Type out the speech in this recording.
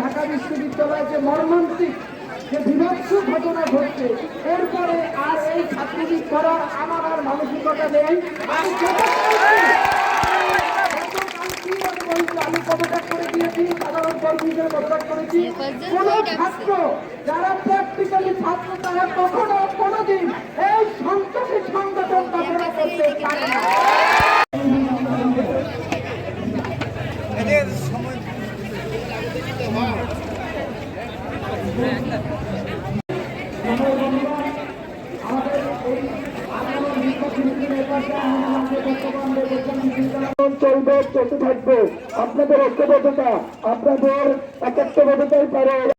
ঢাকা বিশ্ববিদ্যালয়ে যে মর্মান্তিক যে বিভৎস ঘটনা ঘটছে এরপরে আর এই করার আমার আর মানসিকতা নেই আমি করে দিয়েছি সাধারণ কর্মীদের কতটা করেছি কোনো ছাত্র যারা প্র্যাকটিক্যালি ছাত্র তারা চলবে চলতে থাকবে। আপনাদের ঐক্যবদ্ধতা আপনাদের একাত্মবদ্ধতাই পারে।